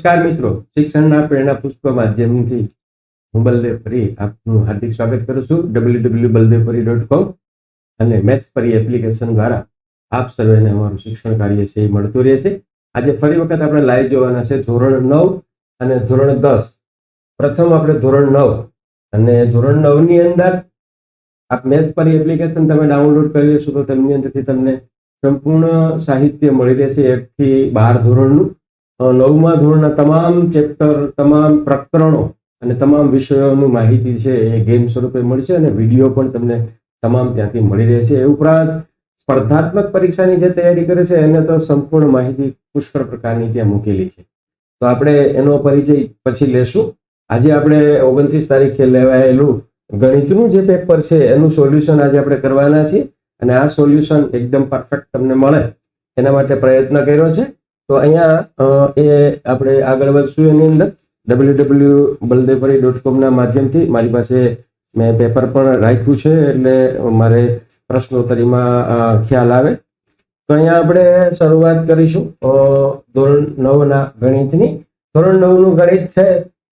નમસ્કાર મિત્રો. શિક્ષણના પ્રેરણા પુષ્પ માધ્યમથી હું બલદેવ ફરી આપનું હાર્દિક સ્વાગત કરું છું. W W Baldevpari dot com અને મેથ્સ પરી એપ્લિકેશન દ્વારા આપ સર્વેને અમારું શિક્ષણ કાર્ય છે એ મળતું રહે છે. આજે ફરી વખત આપણે લાઈવ જોવાના છે ધોરણ નવ અને ધોરણ દસ. પ્રથમ આપણે ધોરણ નવ અને ધોરણ નવની અંદર આપ મેથ્સ પરી એપ્લિકેશન તમે ડાઉનલોડ કરી લેશો તો તેમની અંદરથી તમને સંપૂર્ણ સાહિત્ય મળી રહેશે એકથી બાર ધોરણનું. નવમા ધોરણના તમામ ચેપ્ટર, તમામ પ્રકરણો અને તમામ વિષયોની માહિતી છે એ ગેમ સ્વરૂપે મળશે અને વીડિયો પણ તમને તમામ ત્યાંથી મળી રહેશે. એ ઉપરાંત સ્પર્ધાત્મક પરીક્ષાની જે તૈયારી કરે છે, એને તો સંપૂર્ણ માહિતી પુષ્કળ પ્રકારની ત્યાં મૂકેલી છે. તો આપણે એનો પરિચય પછી લેશું. આજે આપણે ઓગણત્રીસ તારીખે લેવાયેલું ગણિતનું જે પેપર છે, એનું સોલ્યુશન આજે આપણે કરવાના છીએ અને આ સોલ્યુશન એકદમ પરફેક્ટ તમને મળે. એના માટે પ્રયત્ન કર્યો છે. તો અહીંયા એ આપણે આગળ વધશું એની અંદર. ડબલ્યુ ડબલ્યુ બલદેવપરી ડોટ કોમના માધ્યમથી મારી પાસે મેં પેપર પણ રાખ્યું છે એટલે મારે પ્રશ્નોત્તરીમાં ખ્યાલ આવે. તો અહીંયા આપણે શરૂઆત કરીશું ધોરણ નવના ગણિતની. ધોરણ નવનું ગણિત છે,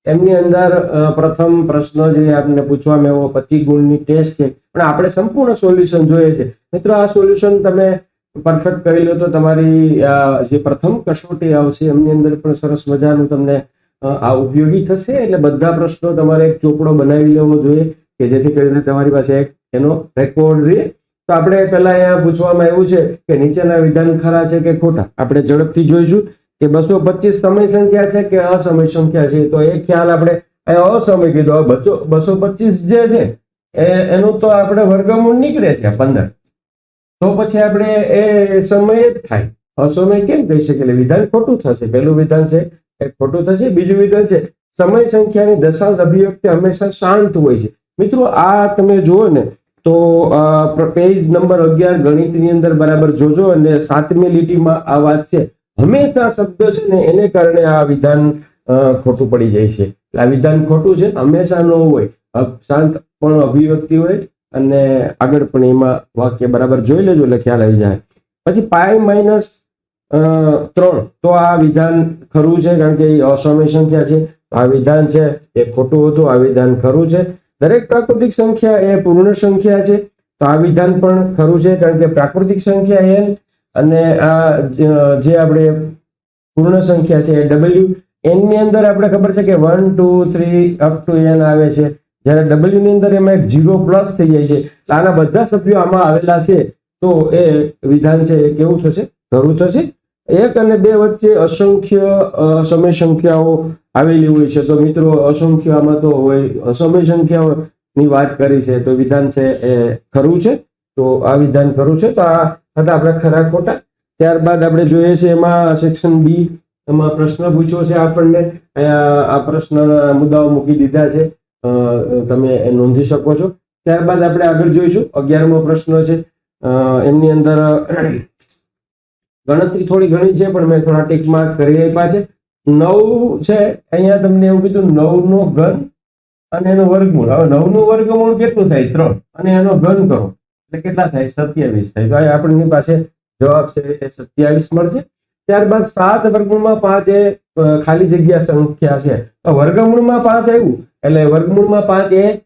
એમની અંદર પ્રથમ પ્રશ્ન જે આપણે પૂછવામાં આવ્યો, પચીસ ગુણની ટેસ્ટ છે. પણ આપણે સંપૂર્ણ સોલ્યુશન જોઈએ છે. મિત્રો, આ સોલ્યુશન તમે પરફેક્ટ કરી લો તો તમારી જે પ્રથમ કસોટી આવશે, એમની અંદર પણ સરસ મજાનું તમને આ ઉપયોગી થશે? એટલે બધા પ્રશ્નો તમારે એક ચોપડો બનાવી લેવો જોઈએ, કે જેથી કરીને તમારી પાસે એક એનો રેકોર્ડ રહે. તો આપણે પહેલા અહીંયા પૂછવામાં આવ્યું છે કે નીચેના વિધાન ખરા છે કે ખોટા? આપણે ઝડપથી જોઈશું કે બસો પચીસ સમય સંખ્યા છે કે અસમય સંખ્યા છે? તો એ ખ્યાલ આપણે અહીંયા અસમય કીધો. બસો પચીસ જે છે એનું તો આપણે વર્ગમૂળ નીકળે છે, પંદર. તો પછી આપણે એ સમય જ થાય. અસમય કેમ કહી શકે? એટલે વિધાન ખોટું થશે. પહેલું વિધાન છે, એ ખોટું થશે. બીજું વિધાન છે, સમય સંખ્યાની દશાંશ અભિવ્યક્તિ હંમેશા શાંત હોય છે. મિત્રો, આ તમે જુઓ ને, તો પેજ નંબર અગિયાર ગણિતની અંદર બરાબર જોજો અને સાતમી લીટીમાં આ વાત છે. હંમેશા શબ્દ છે ને, એને કારણે આ વિધાન ખોટું પડી જાય છે. આ વિધાન ખોટું છે, હંમેશા ન હોય. શાંત પણ અભિવ્યક્તિ હોય. અને આગળ પણ એમાં વાક્ય બરાબર જોઈ લેજો, એટલે ખ્યાલ આવી જાય. પછી પાય માઇનસ ત્રણ. તો આ વિધાન ખરું છે, કારણ કે એ અસમય સંખ્યા છે? આ વિધાન છે, એ ખોટું હતું, આ વિધાન ખરું છે. દરેક પ્રાકૃતિક સંખ્યા એ પૂર્ણ સંખ્યા છે. તો આ વિધાન પણ ખરું છે, કારણ કે પ્રાકૃતિક સંખ્યા એન અને આ જે આપણે પૂર્ણ સંખ્યા છે એ ડબલ્યુ એનની અંદર આપણે ખબર છે કે one two three up to n આવે છે. જ્યારે ડબલ્યુ ની અંદર એમાં એક જીરો પ્લસ થઈ જાય છે. આના બધા સભ્યો આમાં આવેલા છે. તો એ વિધાન છે, એ કેવું થશે? ખરું થશે. એક અને બે વચ્ચે અસંખ્ય સમય સંખ્યાઓ આવેલી હોય છે. તો મિત્રો, અસંખ્ય આમાં તો હોય સમય સંખ્યાઓની વાત કરી છે. તો વિધાન છે, એ ખરું છે. તો આ વિધાન ખરું છે. તો આ હતા આપણે ખરા ખોટા. ત્યારબાદ આપણે જોઈએ છે એમાં સેક્શન બી એમાં પ્રશ્ન પૂછ્યો છે આપણને. આ પ્રશ્નના મુદ્દાઓ મૂકી દીધા છે. તમે નોંધી શકો છો. ત્યારબાદ આપણે આગળ જોઈશું. અગિયારમો પ્રશ્ન છે. એમની અંદર ગણતરી થોડી ઘણી છે, પણ મેં થોડા ટીક માર્ક કરી આપ્યા છે. નવ છે. અહીંયા તમને એવું કીધું નવ નો ઘન અને એનો વર્ગમૂળ. હવે નવનું વર્ગમૂળ કેટલું થાય? ત્રણ. અને એનો ઘન કરો. એટલે કેટલા થાય? સત્યાવીસ થાય. તો આપણી પાસે જવાબ છે એ સત્યાવીસ મળશે. ત્યારબાદ સાત વર્ગમૂળમાં પાંચ એ ખાલી જગ્યા સંખ્યા છે. વર્ગમૂળમાં પાંચ આવ્યું. એટલે વર્ગમૂળમાં પાંચ એ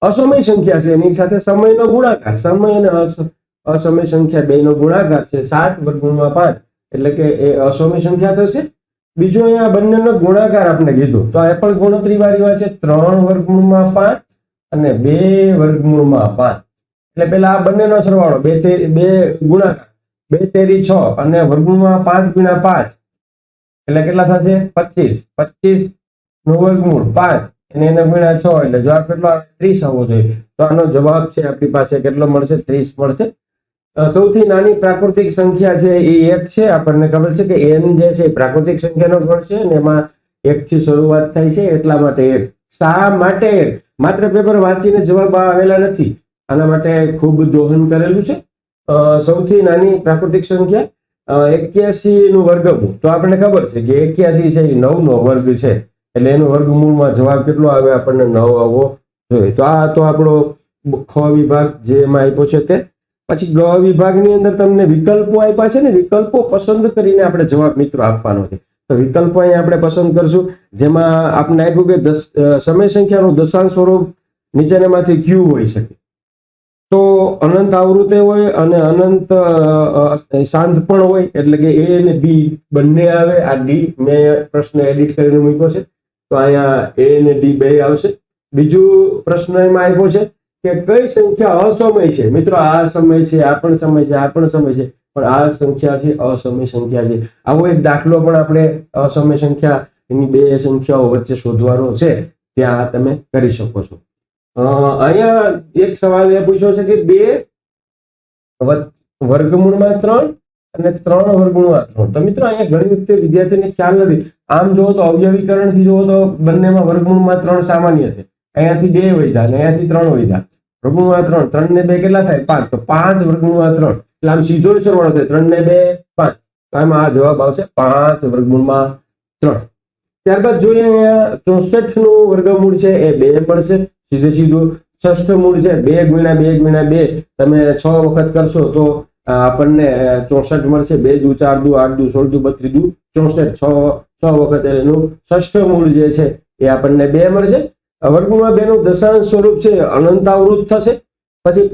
અસમય સંખ્યા છે. એની સાથે સમયનો ગુણાકાર. સમય અને અસ- અસમય સંખ્યા બે નો ગુણાકાર છે. સાત વર્ગમૂળમાં પાંચ. એટલે કે એ અસમય સંખ્યા થશે. બીજું અહીંયા બંનેનો ગુણાકાર આપણે કીધું. તો આ પણ ગણતરી વાળી વાત છે. ત્રણ વર્ગમૂળમાં પાંચ અને બે વર્ગમૂળમાં પાંચ. એટલે પેલા આ બંનેનો સરવાળો. બે તે બે ગુણાકાર. બે તેરી છ અને વર્ગમૂળમાં પાંચ ગુણ્યા પાંચ. એટલે કેટલા થશે? પચીસ. પચીસનું વર્ગમૂળ પાંચ. અને એને ગુણ્યા છ એટલે જવાબ કેટલો આવે? ત્રીસ આવવો જોઈએ. તો આનો જવાબ છે આપણી પાસે કેટલો મળશે? ત્રીસ મળશે. સૌથી નાની પ્રાકૃતિક સંખ્યા છે એ એક છે. આપણને ખબર છે કે એન જે છે પ્રાકૃતિક સંખ્યાનો ગણ છે અને એમાં એકથી શરૂઆત થાય છે એટલા માટે એક. શા માટે? માત્ર પેપર વાંચીને જવાબ આવેલા નથી. આના માટે ખૂબ દોહન કરેલું છે. સૌથી નાની પ્રાકૃતિક સંખ્યા એક્યાસી નું વર્ગમૂળ. તો આપણને ખબર છે કે એક્યાસી છે એ નવ નો વર્ગ છે. એટલે એનું વર્ગમૂળમાં જવાબ કેટલો આવે? આપણને નવ આવવો જોઈએ. તો આ તો આપણો ખ વિભાગ જે એમાં આપ્યો છે તે. પછી ગ વિભાગની અંદર તમને વિકલ્પો આપ્યા છે ને? વિકલ્પો પસંદ કરીને આપણે જવાબ મિત્રો આપવાનો છે. તો વિકલ્પો અહીં આપણે પસંદ કરશું. જેમાં આપણે આપ્યું કે દસ સમય સંખ્યાનું દશાંશ સ્વરૂપ નીચેનામાંથી ક્યુ હોઈ શકે. તો અનંત આવૃત્તિ હોય અને અનંત શાંત પણ હોય. એટલે કે એ અને બી બંને આવે. આ ડી મેં પ્રશ્ન એડિટ કરીને મૂક્યો છે. તો અહીંયા એ અને ડી બે આવશે. બીજું પ્રશ્ન એમાં આપ્યો છે કે કઈ સંખ્યા અસમય છે? મિત્રો, આ સમય છે, આ પણ સમય છે, આ પણ સમય છે, પણ આ સંખ્યા છે, અસમય સંખ્યા છે. આવો એક દાખલો પણ આપણે અસમય સંખ્યા, એની બે સંખ્યાઓ વચ્ચે શોધવાનો છે, ત્યાં તમે કરી શકો છો. અહીંયા એક સવાલ એ પૂછ્યો છે કે બે વર્ગમૂળમાં ત્રણ અને ત્રણ વર્ગમૂળમાં ત્રણ. તો મિત્રો, અહીંયા ઘણી વખતે વિદ્યાર્થીને ખ્યાલ નથી. આમ જુઓ તો અવયવીકરણથી જુઓ તો બંનેમાં વર્ગમૂળમાં ત્રણ સામાન્ય છે. અહીંયાથી બે વૈધા અને અહીંયાથી ત્રણ વૈધા. વર્ગમૂળમાં ત્રણ ત્રણ ને બે કેટલા થાય? પાંચ. તો પાંચ વર્ગમૂળમાં ત્રણ. એટલે આમ સીધો જ સરવાળો થાય. ત્રણ ને બે, પાંચ. તો આમાં આ જવાબ આવશે પાંચ વર્ગમૂળમાં ત્રણ. ત્યારબાદ જોઈએ અહીંયા ચોસઠનું વર્ગમૂળ છે, એ બે મળશે સીધે સીધું ષષ્ઠ મૂળ છે, બે ગુણ્યા બે ગુણ્યા બે. તમે છ વખત કરશો તો આપણને ચોસઠ મળશે. બે દુ ચાર દુ આઠ દુ સોળ દુ બત્રી દુ ચોસઠ. છ છ વખત એનું ષષ્ઠ મૂળ જે છે એ આપણને બે મળશે. વર્ગમૂળમાં બેનું દશાંશ સ્વરૂપ છે, અનંતાવૃત થશે. પછી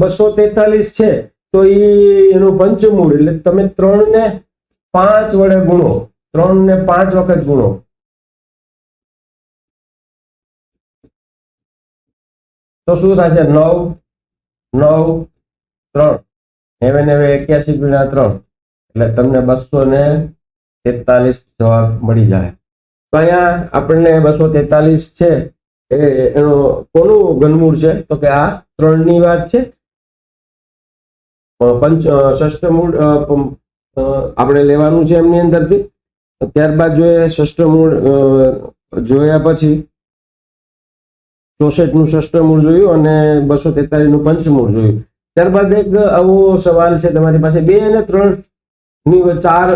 બસો તેતાલીસ છે, તો એ એનું પંચમૂળ, એટલે તમે ત્રણ ને પાંચ વડે ગુણો. ત્રણ ને પાંચ વખત ગુણો. તો શું થશે? નવ નવ, ત્રણ. નેવે નેવે એક્યાસી ગુણ્યા ત્રણ. એટલે તમને બસો ને તેતાલીસ જવાબ મળી જાય. તો અહીંયા આપણને બસો તેતાલીસ છે. એ એનું કોનું ઘનમૂળ છે? તો કે આ ત્રણની વાત છે. પંચ ષષ્ઠ મૂળ આપણે લેવાનું છે એમની અંદરથી. ત્યારબાદ જોઈએ ષષ્ઠ મૂળ જોયા પછી ચોસઠનું ષષ્ઠ મૂળ જોયું અને બસો તેતાલીસનું પંચમૂળ જોયું. ત્યારબાદ એક આવો સવાલ છે. તમારી પાસે બે અને ત્રણ ની ચાર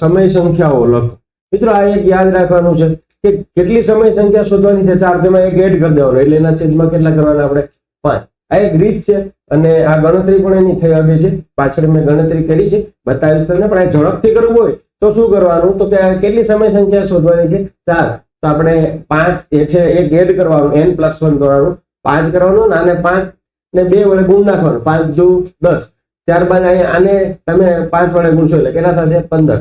સમય સંખ્યાઓ લખો મિત્રો, આ એક યાદ રાખવાનું છે કે કેટલી સમય સંખ્યા શોધવાની છે? ચાર તેમાં એક એડ કરી દેવાનો. એટલે એના છેદમાં કેટલા કરવાના આપણે? પાંચ. આ એક રીત છે અને આ ગણતરી પણ એની થઈ આવી છે. પાછળ મેં ગણતરી કરી છે. બતાવીશ તમને. પણ આ ઝડપથી કરવું હોય તો શું કરવાનું? તો કે કેટલી સમય સંખ્યા શોધવાની છે? ચાર. તો આપણે પાંચ એ છે એક એડ કરવાનું. એન પ્લસ વન કરવાનું. પાંચ કરવાનું અને પાંચ ને બે વડે ગુણ નાખવાનું. પાંચ દુ દસ. ત્યારબાદ અહીંયા આને તમે પાંચ વડે ગુણશો એટલે કેટલા થશે? પંદર.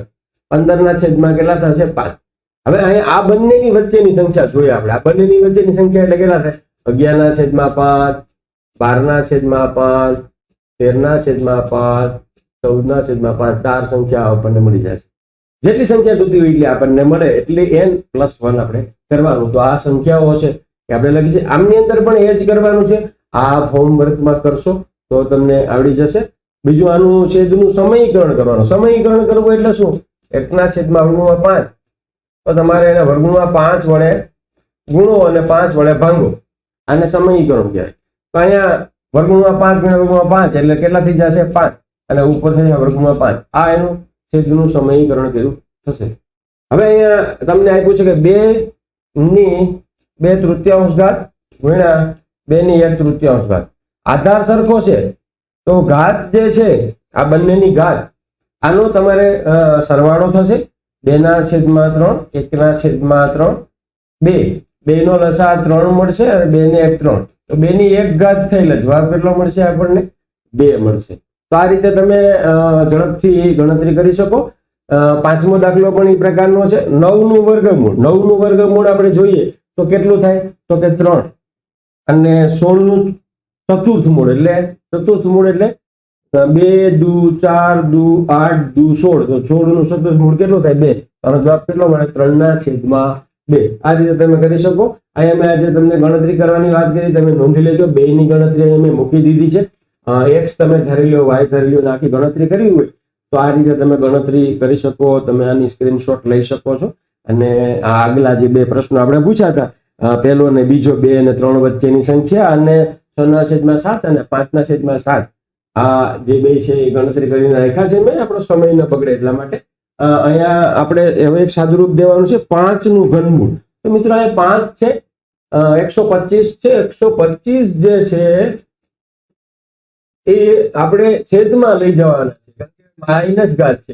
પંદર ના છેદમાં કેટલા થશે? પાંચ. હવે અહીંયા આ બંનેની વચ્ચેની સંખ્યા જોઈએ આપણે. આ બંનેની વચ્ચેની સંખ્યા એટલે કેટલા થાય અગિયાર ના છેદમાં પાંચ બાર ના છેદમાં પાંચ તેર ના છેદમાં પાંચ ચૌદ ના છેદમાં પાંચ. ચાર સંખ્યા આપણને મળી જશે જેટલી સંખ્યા જોતી હોય એટલી આપણને મળે. એટલે એન પ્લસ વન આપણે કરવાનું. તો આ સંખ્યાઓ છે કે આપણે લખી છે. આમની અંદર પણ એ જ કરવાનું છે. આ હોમવર્કમાં વર્કમાં કરશો તો તમને આવડી જશે. બીજું આનું છેદનું સમયીકરણ કરવાનું. સમયીકરણ કરવું એટલે શું? એકના છેદમાં વર્ગમાં પાંચ. તો તમારે એને વર્ગમાં પાંચ વડે ગુણો અને પાંચ વડે ભાંગો. આને સમયીકરણ કહેવાય. તો અહીંયા વર્ગમાં પાંચ ગુણ્યા વર્ગમાં પાંચ એટલે કેટલા થઈ જશે? પાંચ. અને ઉપર થઈ જાય વર્ગમાં પાંચ. આ એનું છેદનું સમયીકરણ કર્યું થશે. હવે અહીંયા તમને આપ્યું છે કે બે ની બે તૃતીયાંશ ઘાત ગુણ્યા બે ની એક તૃતીયાંશ ઘાત. આધાર સરખો છે. તો ઘાત જે છે, આ બંનેની ઘાત, આનો તમારે સરવાળો થશે. બેના છેદમાં ત્રણ, એકના છેદમાં ત્રણ, બે. બેનો લસા ત્રણ મળશે અને બે ને એક ત્રણ. તો બેની એક ઘાત થયેલ જવાબ કેટલો મળશે આપણને? બે મળશે. તો આ રીતે તમે ઝડપથી ગણતરી કરી શકો. પાંચમો દાખલો પણ એ પ્રકારનો છે. નવનું વર્ગમૂળ નવનું વર્ગમૂળ આપણે જોઈએ તો કેટલું થાય? તો કે ત્રણ. અને સોળનું ચતુર્થ મૂળ એટલે ચતુર્થ મૂળ એટલે બે, દુ, ચાર, દુ, આઠ, દુ, સોળ. તો સોળનું ચતુર્થ મૂળ કેટલું થાય? બે. આનો જવાબ કેટલો મળે? ત્રણ ના છેદમાં બે. આ રીતે તમે કરી શકો. અહીંયા મેં આજે તમને ગણતરી કરવાની વાત કરી. તમે નોંધી લેજો. બે ની ગણતરી અહીંયા મેં મૂકી દીધી છે. એક્સ તમે ધરી લો વાય ધરી લો નાખી ગણતરી કરવી હોય તો આ રીતે તમે ગણતરી કરી શકો. તમે આની સ્ક્રીનશોટ લઈ શકો છો. અને આગલા જે બે પ્રશ્નો આપણે પૂછ્યા હતા પહેલો અને બીજો બે અને ત્રણ વચ્ચેની સંખ્યા અને છ ના છેદમાં સાત અને પાંચના છેદમાં સાત. આ જે બે છે એ ગણતરી કરીને રાખ્યા છે મેં. આપણો સમય ન બગડે એટલા માટે. અહીંયા આપણે હવે એક સાદુરૂપ દેવાનું છે પાંચનું ઘનમૂળ તો મિત્રો અહીંયા પાંચ છે એકસો પચીસ છે. એકસો પચીસ જે છે એ આપણે છેદમાં લઈ જવાના છે. માઇનસ ઘાત છે.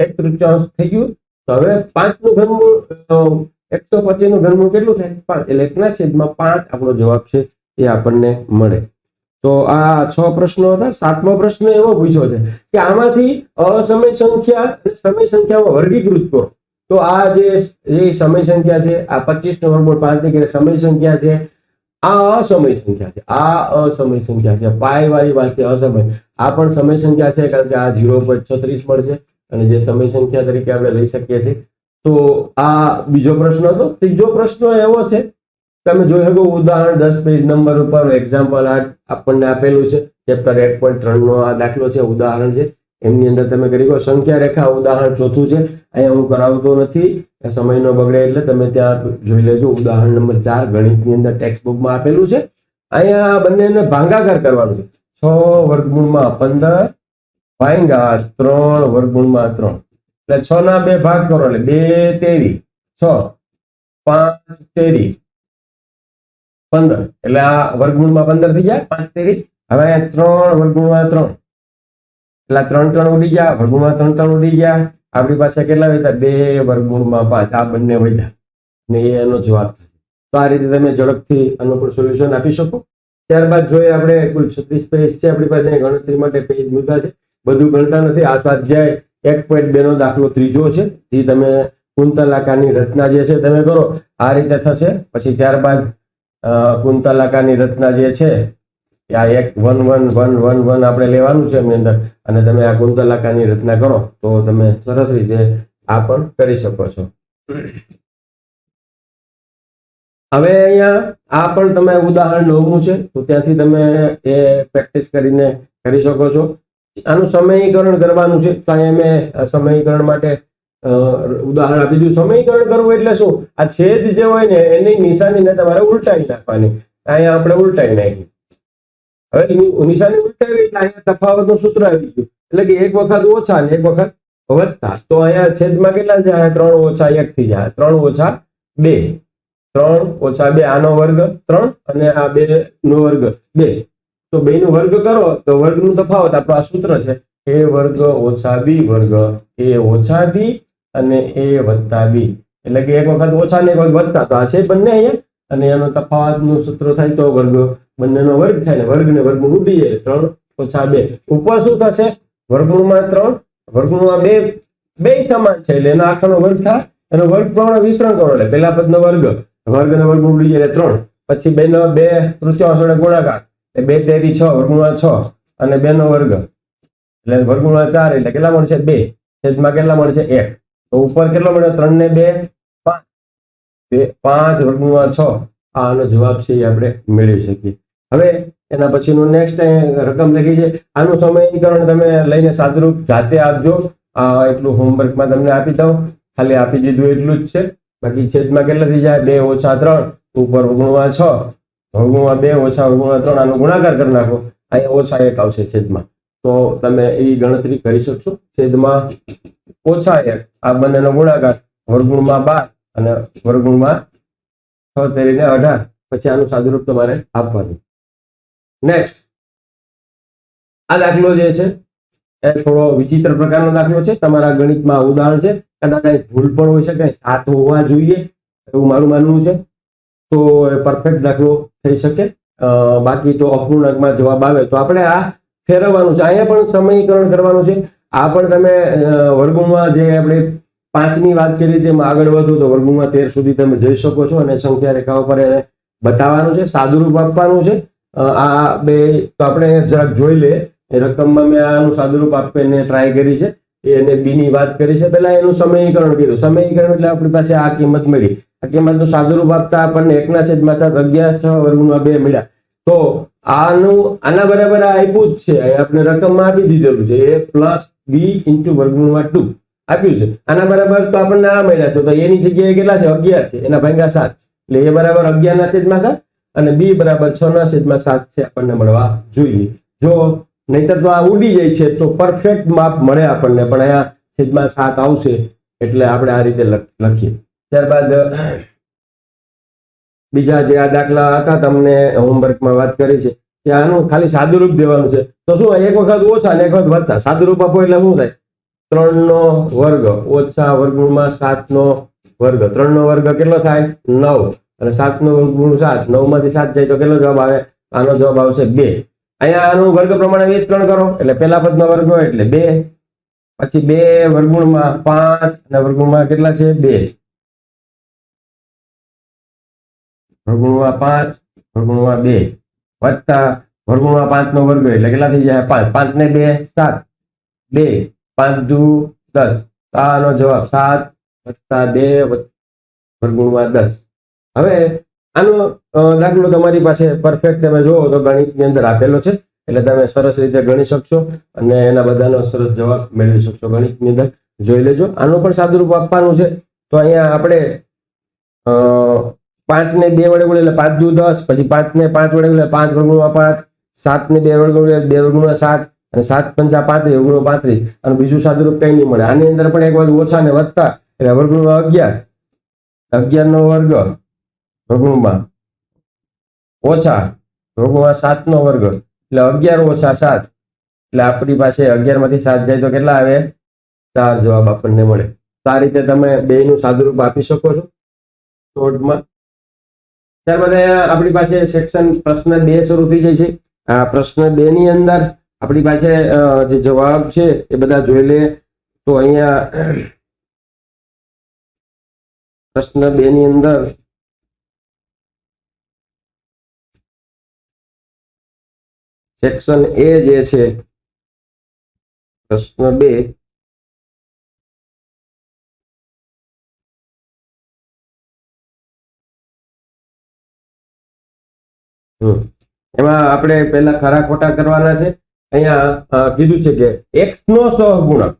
એક તૃતીયાંશ થઈ ગયું. તો હવે પાંચનું ઘનમૂળ એકસો પચીસનું ઘનમૂળ કેટલું થાય? પાંચ. એટલે એકના છેદમાં પાંચ આપણો જવાબ છે એ આપણને મળે. તો આ છ પ્રશ્નો હતા. સાતમો પ્રશ્ન એવો પૂછ્યો છે કે આમાંથી અસમય સંખ્યા સમય સંખ્યામાં વર્ગીકૃત કરો. તો આ જે સમય સંખ્યા છે, આ પચીસ નો વર્ગમૂળ પાંચની સમય સંખ્યા છે, આ અસમય સંખ્યા છે. આ અસમય સંખ્યા છે. પાય વાળી વાત અસમય. આ પણ સમય સંખ્યા છે કારણ કે આ ઝીરો પોઈન્ટ છત્રીસ મળશે અને જે સમય સંખ્યા તરીકે આપણે લઈ શકીએ છીએ. તો આ બીજો પ્રશ્ન હતો. ત્રીજો પ્રશ્ન એવો છે તમે જોઈ શકો ઉદાહરણ દસ પેજ નંબર ઉપર એક્ઝામ્પલ આ આપણને આપેલું છે. ચેપ્ટર એક પોઈન્ટ ત્રણ નો આ દાખલો છે, ઉદાહરણ છે. એમની અંદર તમે કરી શકો સંખ્યા રેખા ઉદાહરણ ચોથું છે. અહીંયા હું કરાવતો નથી સમયનો બગડે એટલે તમે ત્યાં જોઈ લેજો, ઉદાહરણ નંબર ચાર, ગણિતની અંદર ટેક્સ્ટ બુકમાં આપેલું છે. અહીંયા બંનેને ભાંગાકાર કરવાનું છે. છ વર્ગગુણમાં પંદર ભાંગા ત્રણ વર્ગગુણમાં ત્રણ. એટલે છ ના બે ભાગ કરો, એટલે બે તેરી, છ, પાંચ તેરી. પંદર. એટલે આ વર્ગમૂળમાં પંદર થઈ જાય. પાંચ તેરી. હવે ત્રણ વર્ગમૂળમાં ત્રણ. એટલે ત્રણ ત્રણ ઉડી ગયા. વર્ગમૂળમાં ત્રણ ત્રણ ઉડી ગયા. આપણી પાસે કેટલા વધ્યા? બે વર્ગમૂળમાં પાંચ. આ બંને વધ્યા. ને એનો જવાબ થશે. તો આ રીતે તમે ઝડપથી અનુકૂળ સોલ્યુશન આપી શકો. ત્યારબાદ જોઈએ આપણે કુલ છત્રીસ પેજ છે. આપણી પાસે ગણતરી માટે પેજ મૂક્યા છે. બધું ગણતા નથી. આ સ્વાધ્યાય એક પોઈન્ટ બે નો દાખલો ત્રીજો છે. જે તમે કુંતલાકાની રચના જે છે, તમે કરો. આ રીતે થશે. પછી ત્યારબાદ કુંતલાકાની રચના જે છે આ એક one one one one one આપણે લેવાનું છે એની અંદર. અને તમે આ કુંતલાકાની રચના કરો, તો તમે સરસ રીતે આ પણ કરી શકો છો. હવે અહીંયા આ પણ તમે ઉદાહરણ નવમું છે, તો ત્યાંથી તમે એ પ્રેક્ટિસ કરીને કરી શકો છો. આનું સમયીકરણ કરવાનું છે, તો અહીંયા મેં સમયીકરણ માટે ઉદાહરણ આપી દીધું. સમયીકરણ કરવું એટલે શું? આ છેદ જે હોય ને, એની નિશાનીને તમારે ઉલટાવી નાખવાની. અહીંયા આપણે ઉલટાવી નાખી. હવે નિશાની ઉલટાવી એટલે અહીંયા તફાવતનું સૂત્ર આવી ગયું. એટલે કે એક વખત ઓછા ને એક વખત વધતા. તો અહીંયા છેદમાં કેટલા છે અહીંયા ત્રણ ઓછા એક થી જાય. ત્રણ ઓછા બે. ત્રણ ઓછા બે, આનો વર્ગ ત્રણ અને આ બે નો વર્ગ બે. તો બે નો વર્ગ કરો, તો વર્ગનું તફાવત આપણું આ સૂત્ર છે. એ વર્ગ ઓછા બી વર્ગ. એ ઓછા બી અને એ વત્તા બી. એટલે કે એક વખત ઓછા ને એક વખત વધતા. તો આ છે બંને અહીંયા. અને એનો તફાવતનું સૂત્ર થાય તો વર્ગ બંનેનો વર્ગ થાય ને વર્ગ ને વર્ગમૂળ ઉડીએ. ત્રણ ઓછા બે. ઉપર શું થશે? વર્ગમૂળમાં ત્રણ. વર્ગમૂળમાં બે. બે સમાન છે. એટલે એનો આખાનો વર્ગ થાય. એનો વર્ગ પ્રમાણે વિસ્તરણ કરો એટલે પેલા પદનો વર્ગ. વર્ગ ને વર્ગમૂળ ઉડી જાય ત્રણ. પછી બે નો બે તૃતીયાંશ વડે ગુણાકાર. એટલે બે તેરી છ, વર્ગમૂળમાં છ. અને બે નો વર્ગ. એટલે વર્ગમૂળમાં ચાર. એટલે કેટલા મળશે? બે. છેદમાં કેટલા મળશે? એક. તો ઉપર કેટલો મળ્યો? ત્રણ ને બે? પાંચ. બે, પાંચ, વર્ગમૂળમાં છ. આનો જવાબ છે એ આપણે મેળવી શકીએ. હવે એના પછીનું નેક્સ્ટ રકમ લખી છે. આનું સમયીકરણ તમે લઈને સાદરૂપ જાતે આપજો. આ એટલું હોમવર્કમાં તમને આપી દઉં. ખાલી આપી દીધું એટલું જ છે. બાકી છેદમાં કેટલા થઈ જાય? બે ઓછા ત્રણ. ઉપર ઓગણવા છ. ઓગણવા બે ઓછા ઓગણવા ત્રણ. આનો ગુણાકાર કરી નાખો. અહીંયા ઓછા એક આવશે છેદમાં. તો તમે એ ગણતરી કરી શકશો. છેદમાં ઓછા એક, આ બંનેનો ગુણાકાર વર્ગુણમાં બાર અને વર્ગુણમાં છ તેરીને અઢાર. પછી આનું સાદુરૂપ તમારે આપવાનું. નેક્સ્ટ આ દાખલો જે છે, એ થોડો વિચિત્ર પ્રકારનો દાખલો છે. તમારા ગણિતમાં ઉદાહરણ છે. કદાચ ભૂલ પણ હોઈ શકે સાત હોવા જોઈએ, એવું મારું માનવું છે. તો પરફેક્ટ દાખલો થઈ શકે. બાકી તો અપૂર્ણાંકમાં જવાબ આવે. તો આપણે આ ફેરવવાનું છે. અહીંયા પણ સમયીકરણ કરવાનું છે. આ પણ તમે વર્ગોમાં જે આપણે પાંચની વાત કરી તેમ આગળ વધો તો વર્ગોમાં તેર સુધી તમે જઈ શકો છો અને સંખ્યા રેખાઓ પર એને બતાવવાનું છે. સાદુરૂપ આપવાનું છે. આ બે તો આપણે જરાક જોઈ લે એ રકમમાં મેં આનું સાદુરૂપ આપીને ટ્રાય કરી છે. એને બીની વાત કરી છે. પહેલાં એનું સમયીકરણ કર્યું સમયીકરણ એટલે આપણી પાસે આ કિંમત મળી. આ કિંમતનું સાદુરૂપ આપતા આપણને એકના છેદમાં અગિયાર છ વર્ગમાં બે મળ્યા. તો આનું આના બરાબર આ આપ્યું જ છે. આપણે રકમમાં આપી દીધેલું છે. એ પ્લસ બી ઇન્ટુ વર્ગમૂળમાં ટુ આપ્યું છે. આના બરાબર તો આપણને આ મળ્યા છે. તો એની જગ્યાએ કેટલા છે? અગિયાર છે. એના ભાગ્યા સાત. એટલે એ બરાબર અગિયાર ના છેદમાં સાત અને બી બરાબર છ ના છેદમાં સાત છે આપણને મળવા જોઈએ. જો નહીતર તો આ ઉડી જાય છે તો પરફેક્ટ માપ મળે આપણને. પણ અહીંયા છેદમાં સાત આવશે એટલે આપણે આ રીતે લખીએ. ત્યારબાદ બીજા જે આ દાખલા હતા, તમને હોમવર્કમાં વાત કરી છે, કે આનું ખાલી સાદુરૂપ દેવાનું છે. તો શું એક વખત ઓછા ને એક વખત વધતા? સાદુરૂપ આપો એટલે શું થાય? ત્રણનો વર્ગ ઓછા વર્ગમૂળમાં સાતનો વર્ગ. ત્રણનો વર્ગ કેટલો થાય? નવ. અને સાતનો વર્ગમૂળ સાત. નવમાંથી સાત જાય તો કેટલો જવાબ આવે? આનો જવાબ આવશે બે. અહીંયા આનું વર્ગ પ્રમાણે વિસ્તરણ કરો. એટલે પહેલા પદનો વર્ગ હોય એટલે બે. પછી બે વર્ગુણમાં પાંચ અને વર્ગુણમાં કેટલા છે? બે. વર્ગમૂળમાં પાંચ વર્ગમૂળમાં બે. વત્તા વર્ગમૂળમાં પાંચ નો વર્ગ એટલે કેટલા થઈ જાય? પાંચ. પાંચ ને બે, સાત. બે. પાંચ દુ, દસ. આનો જવાબ સાત વત્તા બે વત્તા દસ. હવે આનો દાખલો તમારી પાસે પરફેક્ટ તમે જુઓ તો ગણિતની અંદર આપેલો છે. એટલે તમે સરસ રીતે ગણી શકશો અને એના બધાનો સરસ જવાબ મેળવી શકશો ગણિતની અંદર. જોઈ લેજો. આનું પણ સાદુરૂપ આપવાનું છે. તો અહીંયા આપણે અ, પાંચ ને બે વડે ગુણ્યા એટલે પાંચ દુ દસ પછી પાંચ ને પાંચ વડે ગુણ્યા પાંચ વર્ગુણમાં પાંચ સાત ને બે વડે ગુણ્યા બે વર્ગુણમાં સાત અને સાત પંચા પાંત્રીસ વર્ગુણમાં પાંત્રીસ અને બીજું સાદુરૂપ કંઈ નહીં મળે. આની અંદર પણ એક બાજુ ઓછા ને વધતા એટલે વર્ગુણમાં અગિયાર અગિયાર નો વર્ગ વર્ગુણમાં ઓછા વર્ગમાં સાત નો વર્ગ એટલે અગિયાર ઓછા સાત એટલે આપણી પાસે અગિયારમાંથી સાત જાય તો કેટલા આવે? ચાર જવાબ આપણને મળે. તો આ રીતે તમે બે નું સાદુરૂપ આપી શકો છો. શોર્ટમાં આપણી પાસે સેક્શન પ્રશ્ન બે શરૂ થઈ જાય છે. આ પ્રશ્ન બે ની અંદર આપણી પાસે જે જવાબ છે એ બધા જોઈ લે. તો અહીંયા પ્રશ્ન બે ની અંદર સેક્શન એ જે છે, પ્રશ્ન બે એમાં આપણે પહેલા ખરા ખોટા કરવાના છે. અહીંયા કીધું છે કે એક્સ નો સહગુણક.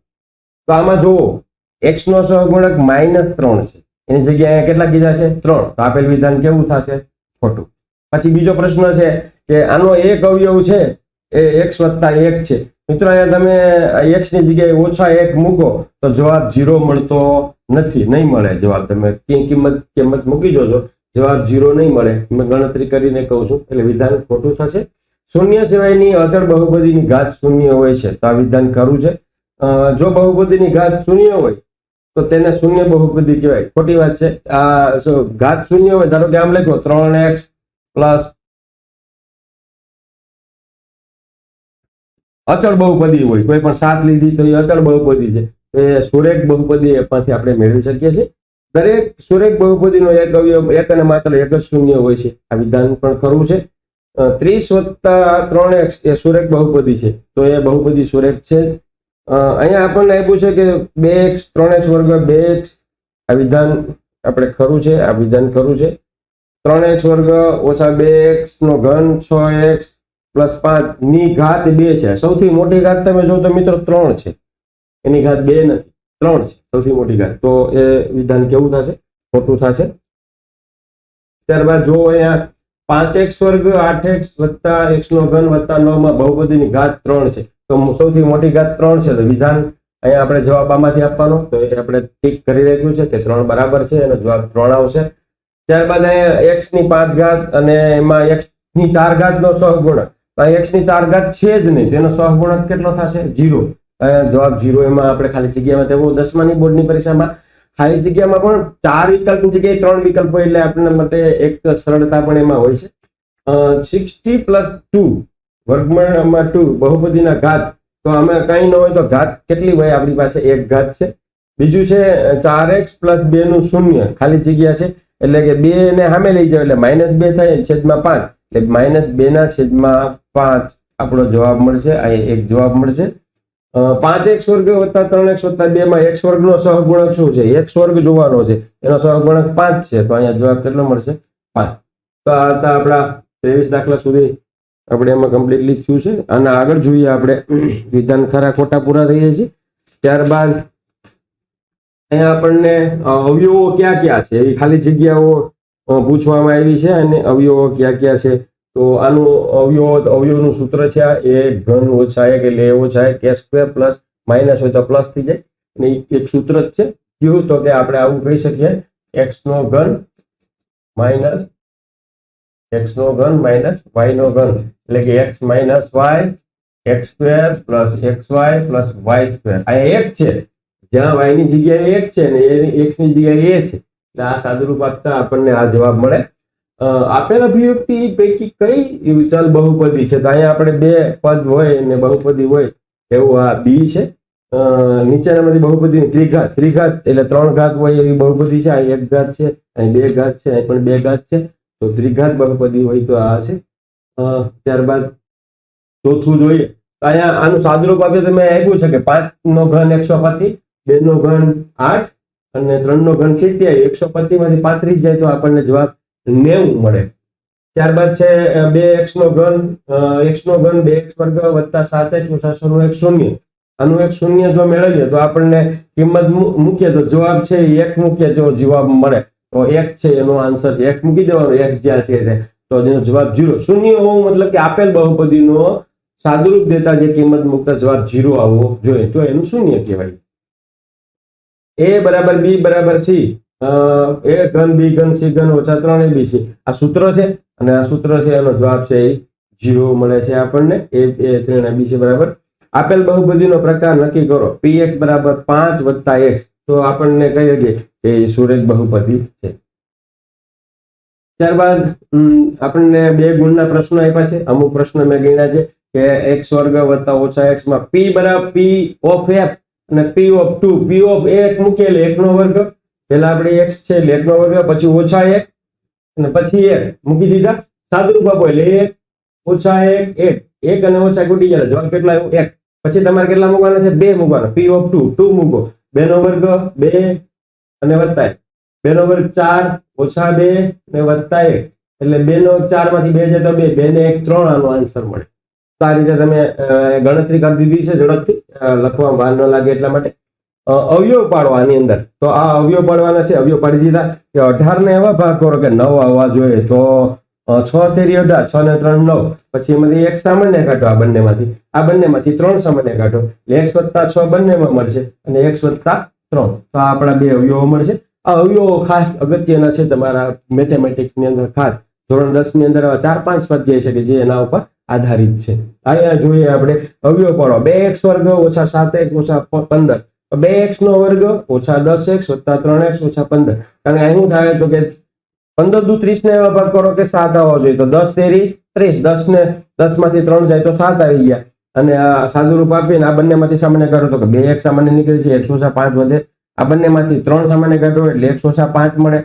તો આમાં જુઓ એક્સ નો સહગુણક માઇનસ ત્રણ છે. એની જગ્યાએ કેટલા કીધા છે? ત્રણ. તો આપેલ વિધાન કેવું થશે? ખોટું. પછી બીજો પ્રશ્ન છે કે આનો એક અવયવ છે, એ એક્સ વત્તા એક છે. મિત્રો, અહીંયા તમે એક્સની જગ્યાએ ઓછા એક મૂકો, તો જવાબ જીરો મળતો નથી. નહીં મળે જવાબ. તમે કી- કિંમત કિંમત મૂકી જોજો. જવાબ જીરો નહીં મળે. મેં ગણતરી કરીને કહું છું. એટલે વિધાન ખોટું થશે. શૂન્ય સિવાયની અચળ બહુપદીની ઘાત શૂન્ય હોય છે. તો આ વિધાન ખરું છે. જો બહુપદીની ઘાત શૂન્ય હોય, તો તેને શૂન્ય બહુપદી કહેવાય. ખોટી વાત છે. આ ઘાત શૂન્ય હોય, ધારો કે આમ લખો, ત્રણ એક્સ પ્લસ અચળ બહુપદી હોય, કોઈ પણ સાત લીધી તો એ અચળ બહુપદી છે. એ સુરેખ બહુપદી એમાંથી આપણે મેળવી શકીએ છીએ. દરેક સુરેખ બહુપદીનો એક અવયવ, એક અને માત્ર એક જ શૂન્ય હોય છે. આ વિધાન પણ ખરું છે. ત્રીસ વત્તા ત્રણ એક્સ એ સુરેખ બહુપદી છે. તો એ બહુપદી સુરેખ છે. અહીંયા આપણને આપ્યું છે કે બે એક્સ ત્રણ એક્સ વર્ગ બે એક્સ. આ વિધાન આપણે ખરું છે. આ વિધાન ખરું છે. ત્રણ એક્સ વર્ગ ઓછા બે એક્સ નો ઘન છ એક્સ પ્લસ પાંચની ઘાત બે છે. સૌથી મોટી ઘાત તમે જો તો મિત્રો ત્રણ છે. એની ઘાત બે નથી. ત્રણ છે, સૌથી મોટી ઘાત તો એ વિધાન કેવું થશે? ખોટું થશે. ત્યારબાદ જો અહીંયા પાંચ એક્સ વર્ગ આઠ એક્સ વત્તા એક્સ નો ઘન વત્તા નવમાં બહુપદીની ઘાત ત્રણ છે. તો સૌથી મોટી ઘાત ત્રણ છે. તો વિધાન અહીંયા આપણે જવાબ આમાંથી આપવાનો. તો એ આપણે ટીક કરી રાખ્યું છે કે ત્રણ બરાબર છે, એનો જવાબ ત્રણ આવશે. ત્યારબાદ અહીંયા એક્સની પાંચ ઘાત અને એમાં એક્સની ચાર ઘાત નો સહગુણક એક્સની ચાર ઘાત છે જ નહીં. તેનો સહગુણક કેટલો થશે? જીરો જવાબ જીરો એમાં આપણે ખાલી જગ્યામાં તેવું દસમાની બોર્ડની પરીક્ષામાં ખાલી જગ્યામાં પણ ચાર વિકલ્પની જગ્યાએ ત્રણ વિકલ્પ એટલે આપણને માટે એક સરળતા પણ એમાં હોય છે. સિક્સટી પ્લસ ટુ વર્ગમાં ટુ બહુપદીના ઘાત. તો અમે કંઈ ન હોય તો ઘાત કેટલી હોય? આપણી પાસે એક ઘાત છે. બીજું છે, ચાર એક્સ પ્લસ બે નું શૂન્ય, ખાલી જગ્યા છે. એટલે કે બે ને સામે લઈ જાવ એટલે માઇનસ બે થાય, છેદમાં પાંચ. એટલે માઇનસ બે ના છેદમાં પાંચ આપણો જવાબ મળશે. અહીં એક જવાબ મળશે. પાંચ એક સ્વર્ગ વત્તા ત્રણ એક વત્તા બે માં એક સ્વર્ગ નો સહગુણક શું છે? એક સ્વર્ગ જોવાનો છે. એનો સહગુણક પાંચ છે. તો અહીંયા જવાબ કેટલો મળશે? પાંચ. તો આ હતા આપણા ત્રેવીસ દાખલા સુધી આપણે એમાં કમ્પ્લીટલી થયું છે. અને આગળ જોઈએ આપણે વિધાન ખરા ખોટા પૂરા થઈ છે ત્યારબાદ અહીંયા આપણને અવયવો ક્યાં ક્યાં છે? એવી ખાલી જગ્યાઓ પૂછવામાં આવી છે અને અવયવો ક્યાં ક્યાં છે? તો આનું અવયવ, અવયવનું સૂત્ર છે આ એ ઘન ઓછા એક એટલે એ ઓછા એક કે સ્ક્વેર પ્લસ માઇનસ હોય તો પ્લસ થઈ જાય. અને એક સૂત્ર જ છે. કયું તો કે આપણે આવું કહી શકીએ એક્સ નો ઘન માઇનસ એક્સ નો ઘન માઇનસ વાય નો ઘન. એટલે કે x minus y x square plus x y plus y square આ એક છે. જ્યાં વાયની જગ્યાએ એક છે ને એની એક્સની જગ્યાએ એ છે. એટલે આ સાદુરૂપ આપતા આપણને આ જવાબ મળે. આપેલ અભિવ્યક્તિ પૈકી કઈ ચલ બહુપદી છે? તો અહીંયા આપણે બે પદ હોય ને બહુપદી હોય, એવું આ બી છે. નીચેનામાંથી બહુપદી ત્રિઘાત ત્રિઘાત એટલે ત્રણ ઘાત હોય એવી બહુપદી છે. અહીં એક ઘાત છે, અહીં બે ઘાત છે, અહીં પણ બે ઘાત છે. તો ત્રિઘાત બહુપદી હોય તો આ છે. ત્યારબાદ ચોથું જોઈએ. અહીંયા આનું સાદુરૂપ આપ્યું તમે આપ્યું છે કે પાંચ નો ઘન એકસો પચીસ બે નો ઘન આઠ અને ત્રણ નો ઘન સિત્તેર. એકસો પચીસમાંથી પાંત્રીસ જાય તો આપણને જવાબ નેવું મળે. ત્યારબાદ છે બે એક્સ નો ઘન એક્સ નો ઘન બે એક્સ વર્ગ વત્તા સાત એક્સનું એક શૂન્ય. આનું એક શૂન્ય જો મેળવીએ તો આપણને કિંમત મૂકીએ તો જવાબ છે એક મૂકીએ જો જવાબ મળે. તો એક છે એનો આન્સર એક મૂકી દેવાનો, એક્સ જ્યાં છે. તો. એનો જવાબ જીરો શૂન્ય હોવું મતલબ કે આપેલ બહુપદીનો સાદુરૂપ દેતા જે કિંમત મૂકતા જવાબ જીરો આવવો જોઈએ. તો એનું શૂન્ય કહેવાય. એ બરાબર બી બરાબર સી. એ ઘન, બી ઘન, સી ઘન ઓછા ત્રણ એ બી સી. આ સૂત્ર છે અને આ સૂત્ર છે એનો જવાબ છે એ જીરો મળે છે આપણને. એ એ ત્રણ બી સી બરાબર. આપેલ બહુપદીનો પ્રકાર નક્કી કરો. પી એક્સ બરાબર પાંચ વત્તા એક્સ. તો આપણને કહીએ કે એ સુરેખ બહુપદી છે. ત્યારબાદ આપણને બે ગુણના પ્રશ્નો આપ્યા છે. અમુક પ્રશ્ન મેં ગણ્યા છે કે એક્સ વર્ગ વત્તા ઓછા એક્સમાં પી બરાબર, પી ઓફ એફ અને p of two. P of એક મૂકેલ એક એકનો વર્ગ પેલા આપણે એક્સ છે એકનો વર્ગ પછી ઓછા એક, અને પછી એક. મૂકી દીધા. સાદુરૂપ આપો, એટલે એક ઓછા એક એક. એક અને ઓછા ગુટી ગયા જવાબ કેટલા એક. પછી તમારે કેટલા મૂકવાના છે? બે મૂકવાના. પી ઓફ ટુ ટુ મૂકો. બે નો વર્ગ બે અને વત્તા બે નો વર્ગ ચાર, ઓછા બે ને વત્તા એક. એટલે બે નો ચારમાંથી બે જતા બે. બે ને એક ત્રણ આનો આન્સર મળે. તો આ રીતે તમે ગણતરી કરી દીધી છે ઝડપથી. લખવા વાર ન લાગે એટલા માટે. અવયવ પાડવાની અંદર. તો આ અવયવ પાડવાના છે, અવયવ પાડી દીધા કે અઢાર ને એવા ભાગ કરો કે નવ આવવા જોઈએ. તો છ, તેરી, અઢાર, છ ને ત્રણ, નવ. પછી એમાંથી એક સામાન્ય કાઢો આ બંનેમાંથી. આ બંનેમાંથી ત્રણ સામાન્ય કાઢો. એટલે એક વત્તા છ બંનેમાં મળશે અને એક વત્તા ત્રણ. તો આ આપણા બે અવયવો મળશે. આ અવયવો ખાસ અગત્યના છે તમારા મેથેમેટિક્સની અંદર ખાસ. ધોરણ દસની અંદર આવા ચાર, પાંચ સ્વાધ્યાય છે કે જે એના ઉપર આધારિત છે. અહીંયા જોઈએ આપણે અવયવ પાડો. બે એક્સ વર્ગ ઓછા સાત, એક ઓછા પંદર. બે એક્સ નો વર્ગ ઓછા દસ એક્સ વત્તા ત્રણ એક્સ ઓછા પંદર. કારણ કે અહીં થાય તો કે પંદર દુ ત્રીસ ને એવા ભાગ કરો કે સાત આવવા જોઈએ. તો દસ તેરી ત્રીસ. દસ ને દસમાંથી ત્રણ જાય તો સાત આવી ગયા. અને આ સાદુરૂપ આપીને આ બંનેમાંથી સામાન્ય કાઢો તો કે બે એક સામાન્ય નીકળે છે. એકસો ઓછા પાંચ વધે. આ બંનેમાંથી ત્રણ સામાન્ય કાઢો એટલે એકસો ઓછા પાંચ મળે.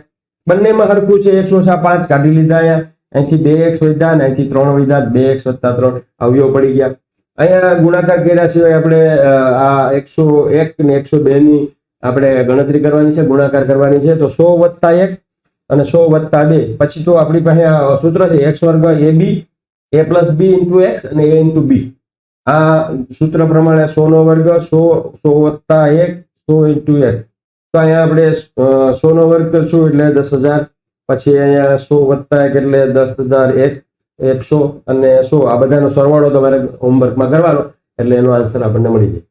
બંનેમાં હરખું છે. એકસો ઓછા પાંચ કાઢી લીધા અહીંયા. અહીંથી બે એક્સ વધ્યા અને અહીંથી ત્રણ વધ્યા. બે એક્સ વત્તા ત્રણ. અવયવ પડી ગયા. અહીંયા ગુણાકાર કર્યા સિવાય આપણે આ એકસો એક ને એકસો બે ની આપણે ગણતરી કરવાની છે, ગુણાકાર કરવાની છે. તો સો વત્તા એક અને સો વત્તા બે. પછી તો આપણી પાસે સૂત્ર છે, એક્સ વર્ગ a b, a plus b into x અને એ ઇન્ટુ બી. આ સૂત્ર પ્રમાણે સો નો વર્ગ, સો સો વત્તા એક, સો ઇન્ટુ એક તો અહીંયા આપણે સો નો વર્ગ કરશું એટલે દસ હજાર. પછી અહીંયા સો વત્તા એક એટલે દસ હજાર એક. એકસો અને સો આ બધાનો સરવાળો તમારે હોમવર્કમાં કરવાનો, એટલે એનો આન્સર આપણને મળી જાય.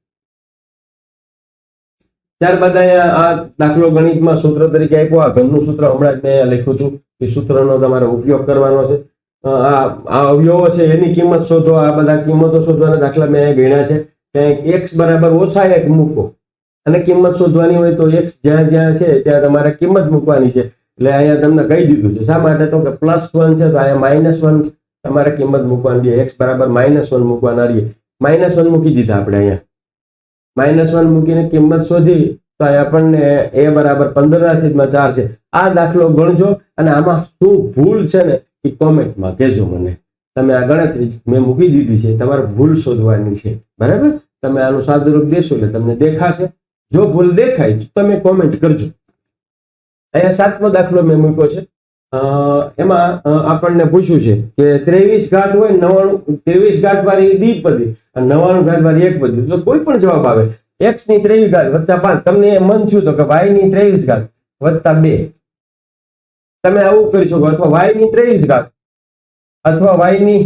ત્યારબાદ અહીંયા આ દાખલો ગણિતમાં સૂત્ર તરીકે આપ્યો. આ ઘનનું સૂત્ર હમણાં જ મેં લખ્યું હતું એ સૂત્રનો તમારે ઉપયોગ કરવાનો છે. આ આ અવયવો છે, એની કિંમત શોધો, આ બધા કિંમતો શોધવાના દાખલા મેં ગણ્યા છે. ક્યાંક એક્સ બરાબર ઓછા એક મૂકો અને કિંમત શોધવાની હોય તો એક્સ જ્યાં જ્યાં છે ત્યાં તમારે કિંમત મૂકવાની છે. એટલે અહીંયા તમને કહી દીધું છે. શા માટે? તો કે પ્લસ વન છે, તો અહીંયા માઇનસ વન તમારે કિંમત મૂકવાની એક્સ બરાબર માઇનસ વન મૂકવાના રહીએ. માઇનસ વન મૂકી દીધા આપણે અહીંયા. માઇનસ વન મૂકીને કિંમત શોધી, તો અહીંયા આપણને એ બરાબર પંદર ના ચાર છે. આ દાખલો ગણજો અને આમાં શું ભૂલ છે ને એ કોમેન્ટમાં કહેજો મને. તમે આ ગણતરી મેં મૂકી દીધી છે, તમારે ભૂલ શોધવાની છે. બરાબર? તમે આનું સાદુરૂપ દેશો એટલે તમને દેખાશે. જો ભૂલ દેખાય તો તમે કોમેન્ટ કરજો. અહીંયા સાતમો દાખલો મેં મૂક્યો છે. એમાં આપણને પૂછ્યું છે કે ત્રેવીસ ઘાત હોય નવાણું ત્રેવીસ ઘાત વાળી દ્વિપદી અને નવાણું ઘાત વાળી એક પદી. તો કોઈ પણ જવાબ આવે. એક્સની ત્રેવીસ ઘાત વત્તા પાંચ. તમને મન થયું તો કે વાયની ત્રેવીસ ઘાત વત્તા બે. તમે આવું કરી શકો અથવા વાયની ત્રેવીસ ઘાત અથવા વાયની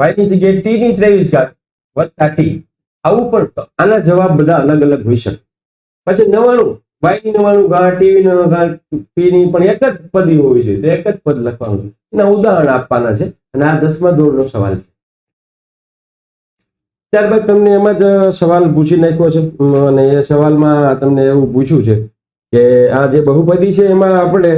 વાયની જગ્યાએ ટી ની ત્રેવીસ ઘાત વત્તા ટી. આવું પણ આના જવાબ બધા અલગ અલગ હોઈ શકે. પછી નવાણું વાય નવાનું ઘા ટીવી નો ઘા પીની પણ એક જ પદી હોવી જોઈએ, તો એક જ પદ લખવાનું એના ઉદાહરણ આપવાના છે અને આ દસમા ધોરણનો સવાલ છે. ત્યારબાદ તમને એમાં જ સવાલ પૂછી નાખ્યો છે અને એ સવાલમાં તમને એવું પૂછ્યું છે કે આ જે બહુપદી છે એમાં આપણે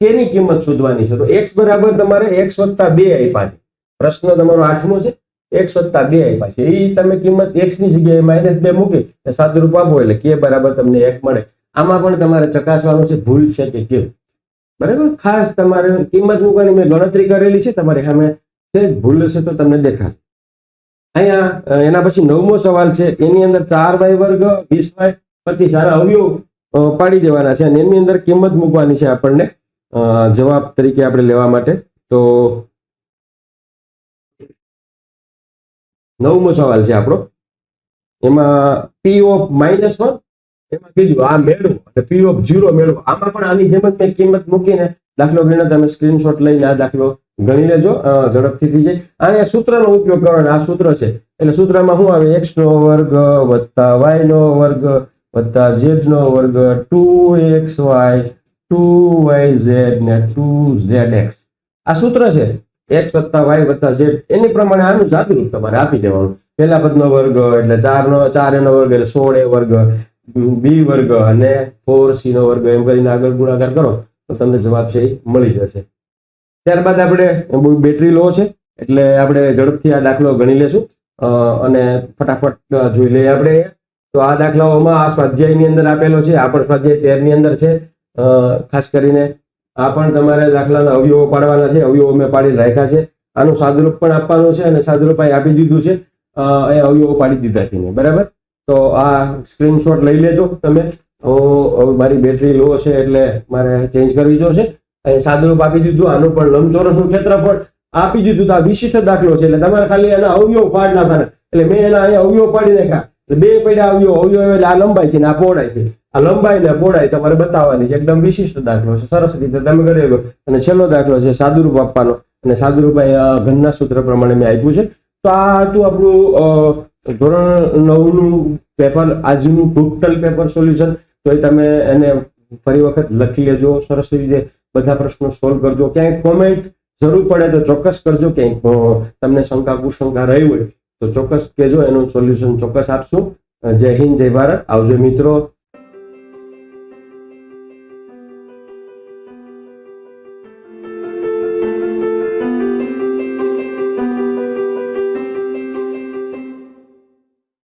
કેની કિંમત શોધવાની છે? તો એક્સ બરાબર તમારે એક્સ વત્તા બે આપ્યા છે. પ્રશ્ન તમારો આઠમો છે. એક્સ વત્તા બે આપ્યા છે. એ તમે કિંમત એક્સની જગ્યાએ માઇનસ બે મૂકી અને સાદુરૂપ આપો એટલે કે બરાબર તમને એક મળે. આમાં પણ તમારે ચકાસવાનું છે ભૂલ છે કે કેમ બરાબર? ખાસ તમારે કિંમત મૂકવાની મેં ગણતરી કરેલી છે, તમારી સામે છે. ભૂલ હશે તો તમને દેખાશે. અહીંયા એના પછી નવમો સવાલ છે. એની અંદર ચાર વાય વર્ગ, વીસ વાય પચીસ, આના અવયવ પાડી દેવાના છે. અને એની અંદર કિંમત મૂકવાની છે આપણને જવાબ તરીકે આપણે લેવા માટે. તો નવમો સવાલ છે આપણો. એમાં પી ઓફ માઇનસ વન એમાં કીધું આ મેળવો અને પી ઓફ ઝીરો મેળવો. આમાં પણ આની જેમ જ મેં કિંમત મૂકીને દાખલો ગણીને તમે સ્ક્રીનશોટ લઈને આ દાખલો ગણી લેજો. ઝડપથી થઈ જાય. અને સૂત્રનો ઉપયોગ કરવાનો આ સૂત્ર છે. એટલે સૂત્રમાં શું આવે? એક્સ નો વર્ગ વત્તા વાય નો વર્ગ વત્તા ઝેડ નો વર્ગ two x y two y z ને ટુ ઝેડ એક્સ. આ સૂત્ર છે. એક્સ વત્તા વાય વત્તા ઝેડ એની પ્રમાણે આનું જાદુરૂપ તમારે આપી દેવાનું. પહેલા પદનો વર્ગ એટલે ચાર નો ચાર એનો વર્ગ એટલે સોળ એ વર્ગ, બી વર્ગ અને ફોર સી નો વર્ગ, એમ કરીને આગળ ગુણાકાર કરો, તો તમને જવાબ છે મળી જશે. ત્યારબાદ આપણે બેટરી લો છે, એટલે આપણે ઝડપથી આ દાખલો ગણી લેશું. અને ફટાફટ જોઈ લઈએ આપણે તો આ દાખલાઓમાં આ સ્વાધ્યાયની અંદર આપેલો છે, આ પણ સ્વાધ્યાય તેરની અંદર છે. ખાસ કરીને આ પણ તમારે દાખલાના અવયવો પાડવાના છે. અવયવો મેં પાડી રાખ્યા છે. આનું સાદુરૂપ પણ આપવાનું છે અને સાદુરૂપ અહીં આપી દીધું છે. એ અવયવો પાડી દીધા છે બરાબર? તો આ સ્ક્રીનશોટ લઈ લેજો તમે. હું મારી બેટરી લો છે એટલે મારે ચેન્જ કરવી જોશે અહીં સાદુરૂપ આપી દીધું. આનું પણ લંબચોરસનું ક્ષેત્રફળ આપી દીધું. તો આ વિશિષ્ટ દાખલો છે. એટલે તમારે ખાલી એના અવયવ પાડ નાખવાના. એટલે મેં એના અહીંયા અવયવ પાડી નાખ્યા. બે પડ્યા અવયવ અવયવ એટલે આ લંબાઈ છે ને આ પહોળાઈ છે. આ લંબાઈ ને પહોળાઈ તમારે બતાવવાની છે. એકદમ વિશિષ્ટ દાખલો છે. સરસ રીતે તમે કરી શકો. અને છેલ્લો દાખલો છે સાદુરૂપ આપવાનો. અને સાદુરૂપ ઘનના સૂત્ર પ્રમાણે મેં આપ્યું છે. તો આ હતું આપણું ધોરણ નવનું પેપર, આજનું ટોટલ પેપર સોલ્યુશન. તો એ તમે એને ફરી વખત લખી લેજો. સરસ રીતે બધા પ્રશ્નો સોલ્વ કરજો. ક્યાંય કોમેન્ટ જરૂર પડે તો ચોક્કસ કરજો. ક્યાંક તમને શંકા કુશંકા રહી હોય તો ચોક્કસ કહેજો એનું સોલ્યુશન ચોક્કસ આપશું. જય હિન્દ જય ભારત. આવજો મિત્રો.